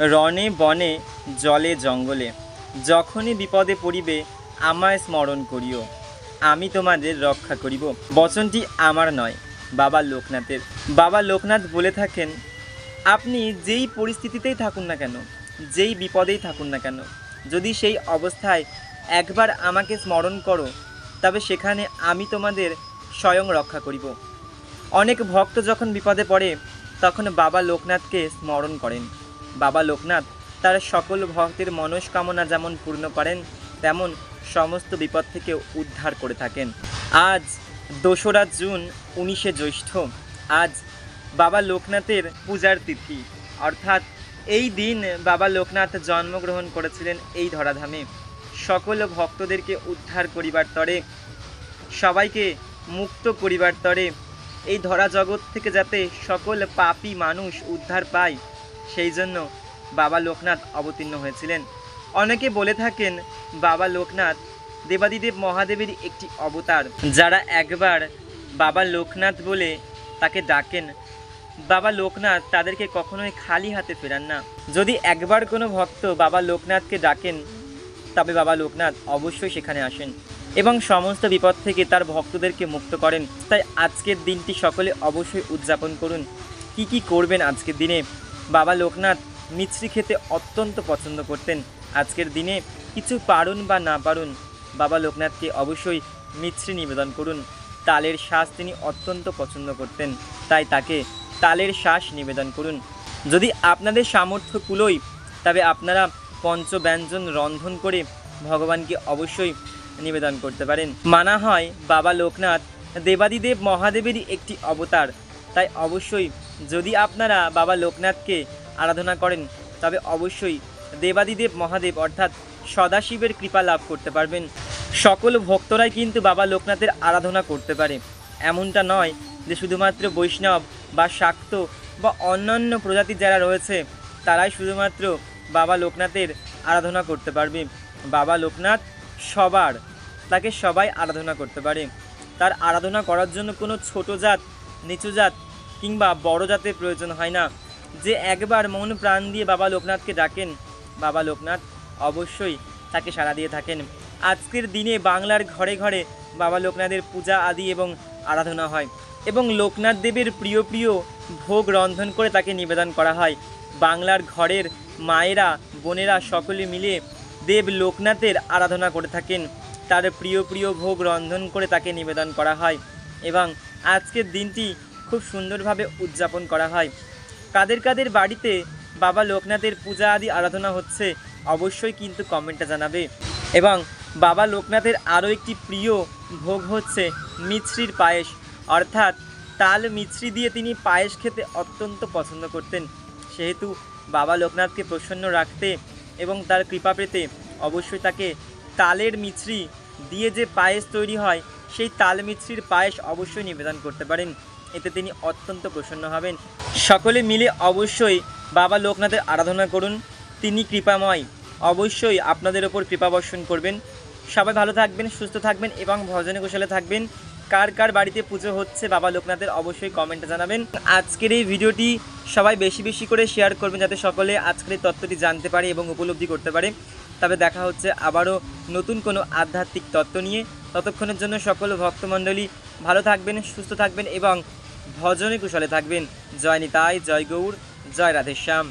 রণে বনে, জলে জঙ্গলে। যখনই বিপদে পড়িবে, আমায় স্মরণ করিও। আমি তোমাদের রক্ষা করিব। বচনটি আমার নয়, বাবা লোকনাথের। বাবা লোকনাথ বলে থাকেন, আপনি যেই পরিস্থিতিতেই থাকুন না কেন, যেই বিপদেই থাকুন না কেন, যদি সেই অবস্থায় একবার আমাকে স্মরণ করো, তবে সেখানে আমি তোমাদের স্বয়ং রক্ষা করিব। অনেক ভক্ত যখন বিপদে পড়ে, তখন বাবা লোকনাথকে স্মরণ করেন। বাবা লোকনাথ, তার সকল ভক্তের মনস্কামনা যেমন পূর্ণ করেন, তেমন সমস্ত বিপদ থেকে উদ্ধার করে থাকেন। আজ দোসরা জুন, উনিশে জ্যৈষ্ঠ। আজ বাবা লোকনাথের পূজার তিথি। অর্থাৎ এই দিন বাবা লোকনাথ জন্মগ্রহণ করেছিলেন এই ধরাধামে। সকল ভক্তদেরকে উদ্ধার করিবার তরে, সবাইকে মুক্ত করিবার তরে, এই ধরা জগৎ থেকে যাতে সকল পাপী মানুষ উদ্ধার পায় সেই জন্য বাবা লোকনাথ অবতীর্ণ হয়েছিলেন। অনেকে বলে থাকেন বাবা লোকনাথ দেবাদিদেব মহাদেবের একটি অবতার। যারা একবার বাবা লোকনাথ বলে তাকে ডাকেন, বাবা লোকনাথ তাদেরকে কখনোই খালি হাতে ফেরান না। যদি একবার কোনো ভক্ত বাবা লোকনাথকে ডাকেন, তবে বাবা লোকনাথ অবশ্যই সেখানে আসেন এবং সমস্ত বিপদ থেকে তার ভক্তদেরকে মুক্ত করেন। তাই আজকের দিনটি সকলে অবশ্যই উদযাপন করুন। কি কি করবেন আজকের দিনে? বাবা লোকনাথ মিছরি খেতে অত্যন্ত পছন্দ করতেন। আজকের দিনে কিছু পারুন বা না পারুন, বাবা লোকনাথকে অবশ্যই মিছরি নিবেদন করুন। তালের শ্বাস তিনি অত্যন্ত পছন্দ করতেন, তাই তাকে তালের শ্বাস নিবেদন করুন। যদি আপনাদের সামর্থ্য কুলোই, তবে আপনারা পঞ্চব্যঞ্জন রন্ধন করে ভগবানকে অবশ্যই নিবেদন করতে পারেন। মানা হয় বাবা লোকনাথ দেবাদিদেব মহাদেবেরই একটি অবতার, তাই অবশ্যই যদি আপনারা বাবা লোকনাথকে আরাধনা করেন, তবে অবশ্যই দেবাদিদেব মহাদেব অর্থাৎ সদাশিবের কৃপা লাভ করতে পারবেন। সকল ভক্তরাই কিন্তু বাবা লোকনাথের আরাধনা করতে পারে। এমনটা নয় যে শুধুমাত্র বৈষ্ণব বা শাক্ত বা অন্যান্য প্রজাতির যারা রয়েছে, তারাই শুধুমাত্র বাবা লোকনাথের আরাধনা করতে পারবে। বাবা লোকনাথ সবার, তাকে সবাই আরাধনা করতে পারে। তার আরাধনা করার জন্য কোনো ছোট জাত, নিচু জাত কিংবা বড় জাতের প্রয়োজন হয় না। যে একবার মন প্রাণ দিয়ে বাবা লোকনাথকে ডাকেন, বাবা লোকনাথ অবশ্যই তাকে সাড়া দিয়ে থাকেন। আজকের দিনে বাংলার ঘরে ঘরে বাবা লোকনাথের পূজা আদি এবং আরাধনা হয় এবং লোকনাথ দেবের প্রিয় প্রিয় ভোগ রন্ধন করে তাকে নিবেদন করা হয়। বাংলার ঘরের মায়েরা, বোনেরা সকলে মিলে দেব লোকনাথের আরাধনা করে থাকেন। তার প্রিয় প্রিয় ভোগ রন্ধন করে তাকে নিবেদন করা হয় এবং আজকের দিনটি খুব সুন্দরভাবে উদযাপন করা হয়। কাদের কাদের বাড়িতে বাবা লোকনাথের পূজা আদি আরাধনা হচ্ছে অবশ্যই কিন্তু কমেন্টটা জানাবে। এবং বাবা লোকনাথের আরও একটি প্রিয় ভোগ হচ্ছে মিছরির পায়েস। অর্থাৎ তাল মিছরি দিয়ে তিনি পায়েস খেতে অত্যন্ত পছন্দ করতেন। সেহেতু বাবা লোকনাথকে প্রসন্ন রাখতে এবং তার কৃপা পেতে অবশ্যই তাকে তালের মিছরি দিয়ে যে পায়েস তৈরি হয়, সেই তাল মিছরির পায়েস অবশ্যই নিবেদন করতে পারেন। এতে তিনি অত্যন্ত প্রসন্ন হবেন। সকলে মিলে অবশ্যই বাবা লোকনাথের আরাধনা করুন। তিনি কৃপাময়। অবশ্যই আপনাদের ওপর কৃপা বর্ষণ করবেন। সবাই ভালো থাকবেন, সুস্থ থাকবেন এবং ভজনে কুশলে থাকবেন। কার কার বাড়িতে পুজো হচ্ছে বাবা লোকনাথের অবশ্যই কমেন্টে জানাবেন। আজকের এই ভিডিওটি সবাই বেশি বেশি করে শেয়ার করবেন যাতে সকলে আজকের এই তত্ত্বটি জানতে পারে এবং উপলব্ধি করতে পারে। তবে দেখা হচ্ছে আবারও নতুন কোনো আধ্যাত্মিক তত্ত্ব নিয়ে। ততক্ষণের জন্য সকল ভক্তমণ্ডলী ভালো থাকবেন, সুস্থ থাকবেন এবং ভজনে কুশলে থাকবেন। জয় নিতাই, জয় গৌর, জয় রাধেশ্যাম।